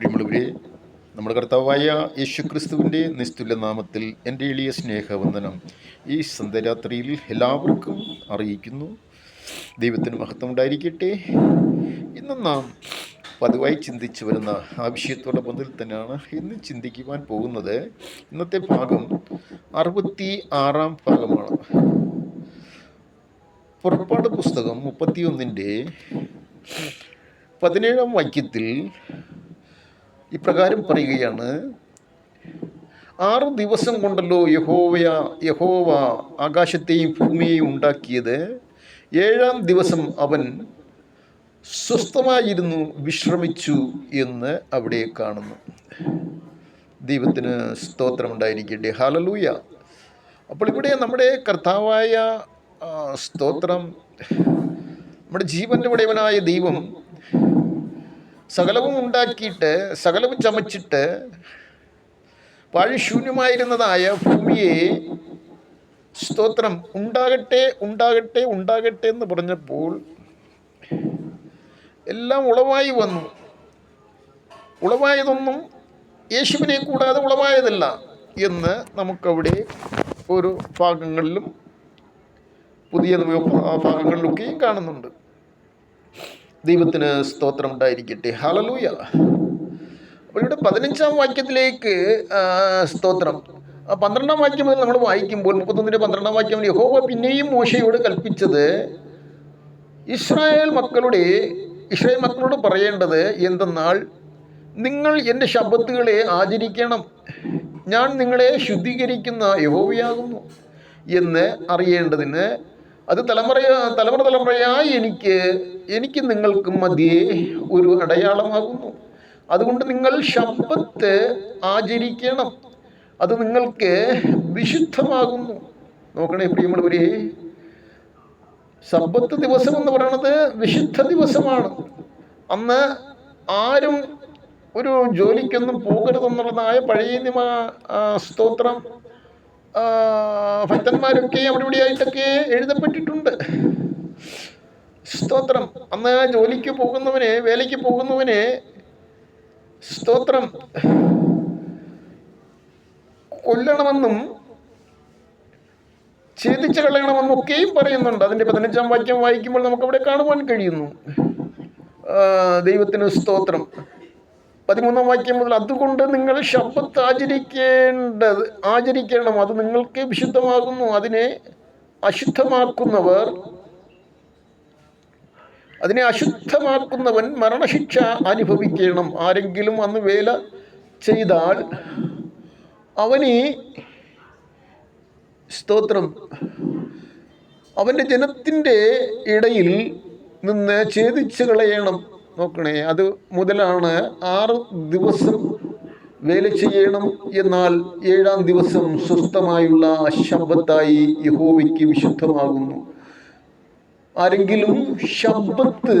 പ്രിയമുള്ളവരെ നമ്മുടെ കർത്താവായ യേശു ക്രിസ്തുവിന്റെ നിസ്തുല്യ നാമത്തിൽ എന്റെ എളിയ സ്നേഹവന്ദനം ഈ സന്ധ്യരാത്രിയിൽ എല്ലാവർക്കും അറിയിക്കുന്നു. ദൈവത്തിന് മഹത്വം ഉണ്ടായിരിക്കട്ടെ ഇന്ന് നാം പതിവായി ചിന്തിച്ചു വരുന്ന ആ വിഷയത്തോടെ ബന്ധത്തിൽ തന്നെയാണ് ഇന്ന് ചിന്തിക്കുവാൻ പോകുന്നത്. ഇന്നത്തെ ഭാഗം അറുപത്തി ആറാം ഭാഗമാണ്. പുറപ്പാട് പുസ്തകം മുപ്പത്തിയൊന്നിന്റെ പതിനേഴാം വാക്യത്തിൽ ഇപ്രകാരം പറയുകയാണ്. ആറ് ദിവസം കൊണ്ടല്ലോ യഹോവയ യഹോവ ആകാശത്തെയും ഭൂമിയെയും ഉണ്ടാക്കിയത്. ഏഴാം ദിവസം അവൻ സ്വസ്ഥമായിരുന്നു വിശ്രമിച്ചു എന്ന് അവിടെ കാണുന്നു. ദൈവത്തിന് സ്തോത്രമുണ്ടായിരിക്കട്ടെ. ഹാലലൂയ അപ്പോൾ ഇവിടെ നമ്മുടെ കർത്താവായ സ്തോത്രം. നമ്മുടെ ജീവന്റെ ഉടയവനായ ദൈവം സകലവും ഉണ്ടാക്കിയിട്ട് സകലവും ചമച്ചിട്ട് വഴിശൂന്യമായിരുന്നതായ ഭൂമിയെ സ്തോത്രം ഉണ്ടാകട്ടെ ഉണ്ടാകട്ടെ ഉണ്ടാകട്ടെ എന്ന് പറഞ്ഞപ്പോൾ എല്ലാം ഉളവായി വന്നു. ഉളവായതൊന്നും യേശുവിനെ കൂടാതെ ഉളവായതല്ല എന്ന് നമുക്കവിടെ ഓരോ ഭാഗങ്ങളിലും പുതിയ ഭാഗങ്ങളിലൊക്കെയും കാണുന്നുണ്ട്. ദൈവത്തിന് സ്തോത്രം ഉണ്ടായിരിക്കട്ടെ. ഹലലൂയ അപ്പോൾ ഇവിടെ പതിനഞ്ചാം വാക്യത്തിലേക്ക് സ്തോത്രം. പന്ത്രണ്ടാം വാക്യം മുതൽ നമ്മൾ വായിക്കുമ്പോൾ മുപ്പത്തൊന്നിന്റെ പന്ത്രണ്ടാം വാക്യം യഹോവ പിന്നെയും മോശയോട് കൽപ്പിച്ചത് ഇസ്രായേൽ മക്കളുടെ ഇസ്രായേൽ മക്കളോട് പറയേണ്ടത് എന്തെന്നാൽ നിങ്ങൾ എന്റെ ശബ്ദത്തുകളെ ആചരിക്കണം. ഞാൻ നിങ്ങളെ ശുദ്ധീകരിക്കുന്ന യഹോവയാകുന്നു എന്ന് അറിയേണ്ടതിന് അത് തലമുറ തലമുറ തലമുറയായി എനിക്ക് എനിക്ക് നിങ്ങൾക്കും മതിയെ ഒരു അടയാളമാകുന്നു. അതുകൊണ്ട് നിങ്ങൾ ശബ്ദത്ത് ആചരിക്കണം. അത് നിങ്ങൾക്ക് വിശുദ്ധമാകുന്നു. നോക്കണേ പ്രിയമുള്ളവരെ സമ്പത്ത് ദിവസം എന്ന് പറയുന്നത് വിശുദ്ധ ദിവസമാണ്. അന്ന് ആരും ഒരു ജോലിക്കൊന്നും പോകരുതെന്നുള്ളതായ പഴയ നിയമ സ്തോത്രം. ഭക്തന്മാരൊക്കെ അവിടെ ഇവിടെയായിട്ടൊക്കെ എഴുതപ്പെട്ടിട്ടുണ്ട്. സ്തോത്രം. അന്ന് ജോലിക്ക് പോകുന്നവന് വേലയ്ക്ക് പോകുന്നവന് സ്തോത്രം. കൊല്ലണമെന്നും ഛേദിച്ച് കളയണമെന്നും ഒക്കെയും പറയുന്നുണ്ട്. അതിന്റെ പതിനഞ്ചാം വാക്യം വായിക്കുമ്പോൾ നമുക്കവിടെ കാണുവാൻ കഴിയുന്നു. ദൈവത്തിന് സ്തോത്രം. പതിമൂന്നാം വാക്യം മുതൽ അതുകൊണ്ട് നിങ്ങൾ ശബ്ദത്ത് ആചരിക്കേണ്ടത് ആചരിക്കണം. അത് നിങ്ങൾക്ക് വിശുദ്ധമാകുന്നു. അതിനെ അശുദ്ധമാക്കുന്നവർ അതിനെ അശുദ്ധമാക്കുന്നവൻ മരണശിക്ഷ അനുഭവിക്കണം. ആരെങ്കിലും അന്ന് വേല ചെയ്താൽ അവന് സ്തോത്രം. അവന്റെ ജനത്തിന്റെ ഇടയിൽ നിന്ന് ഛേദിച്ച് കളയണം. നോക്കണേ അത് മുതലാണ് ആറ് ദിവസം വേല ചെയ്യണം എന്നാൽ ഏഴാം ദിവസം സ്വസ്ഥമായുള്ള ശബ്ദത്തായി യഹോവയ്ക്ക് വിശുദ്ധമാകുന്നു. ആരെങ്കിലും ശബ്ദത്ത്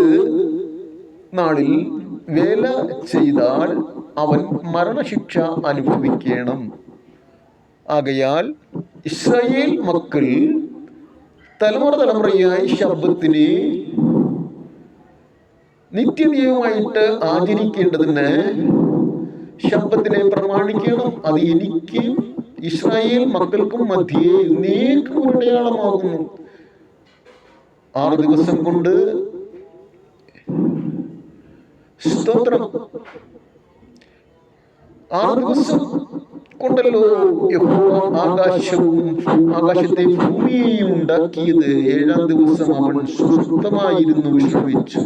നാളിൽ വേല ചെയ്താൽ അവൻ മരണശിക്ഷ അനുഭവിക്കണം. ആകയാൽ ഇസ്രായേൽ മക്കൾ തലമുറ തലമുറയായി ശബ്ദത്തിനെ നിത്യനിയമായിട്ട് ആചരിക്കേണ്ടതിന് ശബ്ദത്തിനെ പ്രമാണിക്കണം. അത് എനിക്ക് ഇസ്രായേൽ മക്കൾക്കും മധ്യേ നീക്കും അടയാളമാകുന്നു ആറ് ദിവസം കൊണ്ട് സ്തോത്രം. ആറ് ദിവസം കൊണ്ടല്ലോ ആകാശവും ആകാശത്തെ ഭൂമിയെയും ഉണ്ടാക്കിയത്. ഏഴാം ദിവസം അവൻ സ്വസ്ഥമായിരുന്നു വിശ്രമിച്ചു.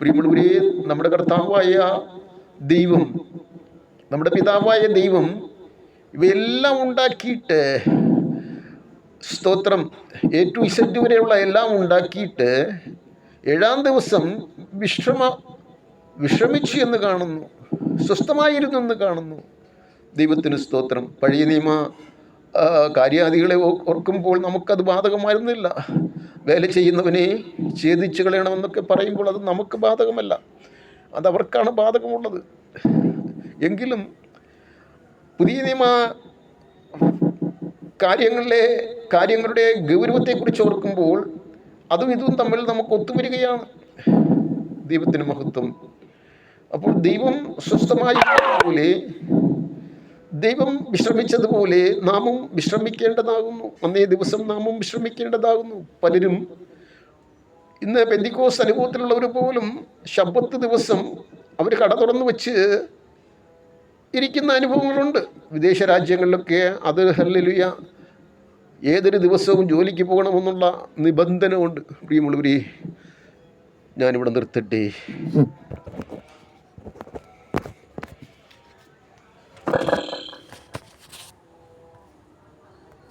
പ്രിയമുള്ളവരെ നമ്മുടെ കർത്താവായ ദൈവം നമ്മുടെ പിതാവായ ദൈവം ഇവയെല്ലാം ഉണ്ടാക്കിയിട്ട് സ്തോത്രം. എ ടു ഇസറ്റ് വരെയുള്ള എല്ലാം ഉണ്ടാക്കിയിട്ട് ഏഴാം ദിവസം വിശ്രമ വിശ്രമിച്ചു എന്ന് കാണുന്നു. സ്വസ്ഥമായിരുന്നു എന്ന് കാണുന്നു. ദൈവത്തിന് സ്തോത്രം. പഴയ നിയമ കാര്യാദികളെ ഓർക്കുമ്പോൾ നമുക്കത് ബാധകമായിരുന്നില്ല. വേല ചെയ്യുന്നവനെ ഛേദിച്ചു കളയണമെന്നൊക്കെ പറയുമ്പോൾ അത് നമുക്ക് ബാധകമല്ല. അതവർക്കാണ് ബാധകമുള്ളത്. എങ്കിലും പുതിയ നിയമ കാര്യങ്ങളിലെ കാര്യങ്ങളുടെ ഗൗരവത്തെക്കുറിച്ച് ഓർക്കുമ്പോൾ അതും ഇതും തമ്മിൽ നമുക്ക് ഒത്തുവരികയാണ്. ദൈവത്തിന് മഹത്വം. അപ്പോൾ ദൈവം സ്വസ്ഥമായതുപോലെ ദൈവം വിശ്രമിച്ചതുപോലെ നാമും വിശ്രമിക്കേണ്ടതാകുന്നു. അന്നേ ദിവസം നാമും വിശ്രമിക്കേണ്ടതാകുന്നു. പലരും ഇന്ന് പെന്തിക്കോസ് അനുഭവത്തിലുള്ളവർ പോലും ശബ്ദത്ത് ദിവസം അവർ കട തുറന്നു വെച്ച് ഇരിക്കുന്ന അനുഭവങ്ങളുണ്ട്. വിദേശ രാജ്യങ്ങളിലൊക്കെ അത് ഹല്ലേലൂയ. ഏതൊരു ദിവസവും ജോലിക്ക് പോകണമെന്നുള്ള നിബന്ധന ഉണ്ട് പ്രിയമുള്ളവരെ ഞാനിവിടെ നിർത്തട്ടെ.